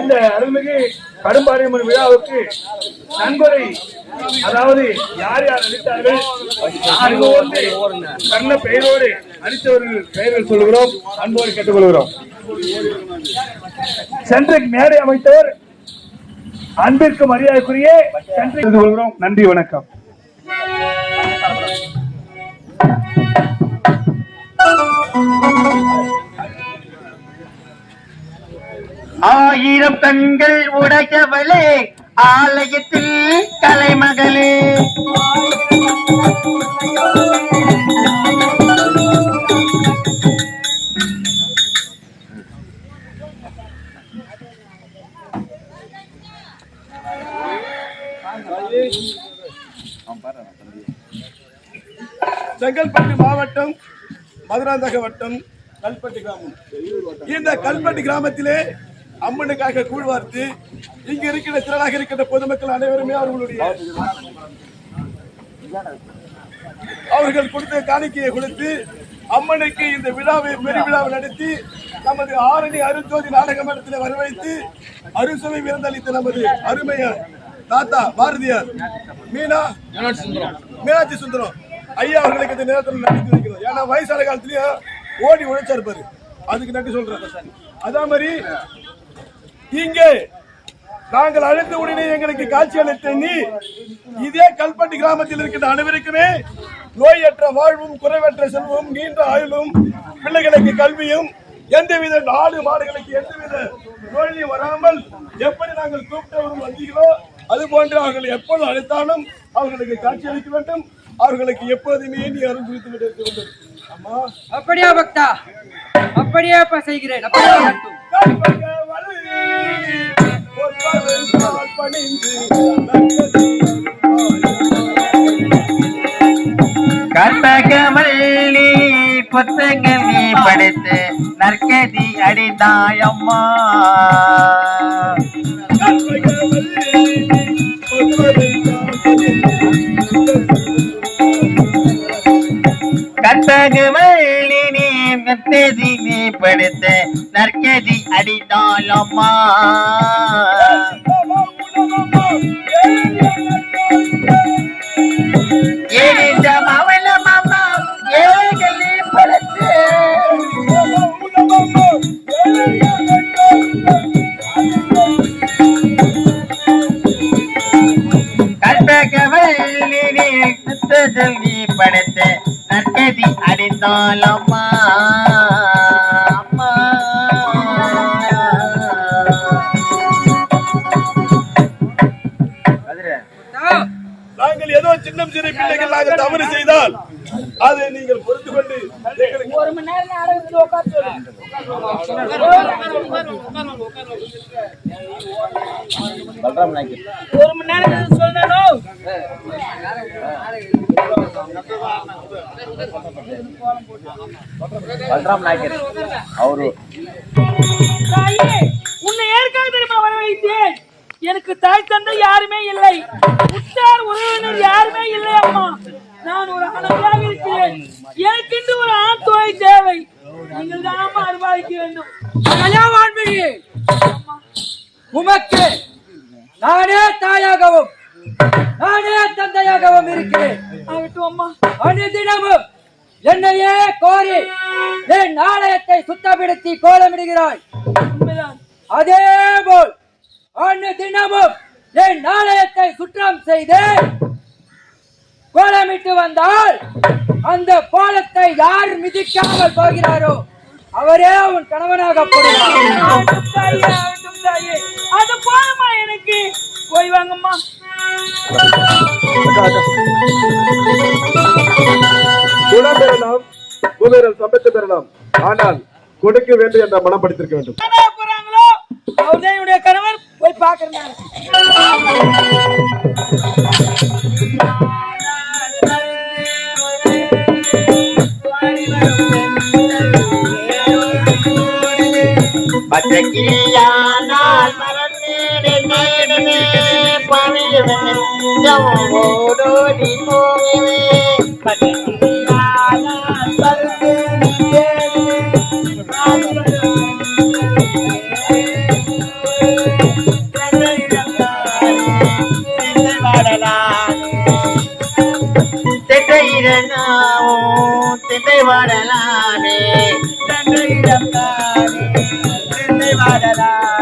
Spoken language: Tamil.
இந்த அருள்மிகு கடும்பாரியம்மன் விழாவுக்கு நண்பரை அதாவது யார் யார் அளித்தார்கள்? அன்பு கண்ண பெயரோடு அளித்தவர்கள் பெயர்கள் சொல்கிறோம் அன்போடு கேட்டுக்கொள்கிறோம். சென்றைக்கு மேடை அமைத்தவர் அன்பிற்கு மரியாதைக்குரிய சென்றை கொள்கிறோம். நன்றி வணக்கம். ஆயிரம் கண்கள் உடையவளே ஆலயத்தில் கலைமகளே. செங்கல்பட்டு மாவட்டம் மதுராந்தக வட்டம் கல்பட்டு கிராமம். இந்த கல்பட்டு கிராமத்திலே அம்மனுக்காக கூழ் வார்த்து இங்கு இருக்கிற திரளாக இருக்கின்ற பொதுமக்கள் அனைவருமே அவர்களுடைய அவர்கள் கொடுத்த காணிக்கையை கொடுத்து அம்மனுக்கு இந்த விழாவை பெருவிழாவை நடத்தி நமது ஆரணி அருஞ்சோதி நாடக மன்றத்தில் வரவழைத்து அருசுமை விருந்தளித்த நமது அருமையார் தாத்தா பாரதியார் மீனா மீனாட்சி சுந்தரம் ஐயா அவர்களுக்கு இந்த நேரத்தில் நன்றி தெரிவிக்கிறோம். ஏன்னா வயசான காலத்திலேயே ஓடி உழைச்சா இருப்பாரு அதுக்கு நன்றி சொல்றேன். அதே மாதிரி இங்கே நாங்கள் அழைத்த உடனே எங்களுக்கு காட்சி அளித்த நீ இதே கல்பட்டி கிராமத்தில் இருக்கின்ற அனைவருக்குமே நோயற்ற வாழ்வும் குறைவற்ற செல்வம் நீண்ட ஆயுளும் பிள்ளைகளுக்கு கல்வியும் எந்தவித நாடு மாடுகளுக்கு எந்தவித நோயும் வராமல் எப்படி நாங்கள் கூப்பிட்டவரும் வந்தீங்களோ அது போன்று அவர்கள் எப்பொழுது அழைத்தாலும் அவர்களுக்கு காட்சி அளிக்க வேண்டும். அவர்களுக்கு எப்போதுமே நீ அருள் குறித்து விட்டு இருக்க வேண்டும். அம்மா. அப்படியா பக்தா? அப்படியே அப்ப செய்கிறேன். அப்படியே ஆகட்டும். கற்பக புத்தகங்கள் நீ படித்து நற்கதி அடிந்தாயம்மா கற்பக நீ மெத்ததி படுத்த நற்கதி அடிந்தாயம்மா ஏனிந்த நற்கதி அடிந்தாலம்மா நாங்கள் ஏதோ சின்னம் சிறு பிள்ளைகள் நாங்கள் தவறு செய்தால் அதை நீங்கள் பொறுத்து கொண்டு ஒரு மணி நேரம் நாடகத்தில் உட்கார சொல்லு. ஒரு மணி நேரம் சொல்லணும் தாயே உன்னை ஏற்காக தெரியுமா வரவழைத்தேன் எனக்கு தாய் தந்தை யாருமே இல்லை. உற்றார் உறவினர் யாருமே இல்லை அம்மா. நான் ஒரு அனந்தாக இருக்கிறேன். எனக்கென்று ஒரு ஆண் துணை தேவை. நீங்கள் தான் அனுபவிக்க வேண்டும். கல்யாணி உமக்கு நானே தாயாகவும் நானே தந்தையாகவும் இருக்கிறேன். ஆகட்டும் அம்மா. அனுதினமும் என்னையே கோரி என் ஆலயத்தை சுத்தப்படுத்தி கோலமிடுகிறாய். அதே போல் அன்று தினமும் என் ஆலயத்தை சுற்றம் செய்து கோலமிட்டு வந்தால் அந்த கோலத்தை யார் மிதிக்காமல் போகிறாரோ அவரே உன் கணவனாக அது போதுமா எனக்கு போய் வாங்கம்மா குணம் பெறலாம். பெறலாம் ஆனால் கொடுக்க வேண்டும் என்ற மனம் படித்திருக்க வேண்டும். போய் பாக்குறேன். பச்சைக்கிளியானால் மறந்தேனே நேரமே பணியவன் ஓடோடி திட்டையிடனாவும் வாடலாமே தந்தையிடம் தானே தில்லை வாடலாமே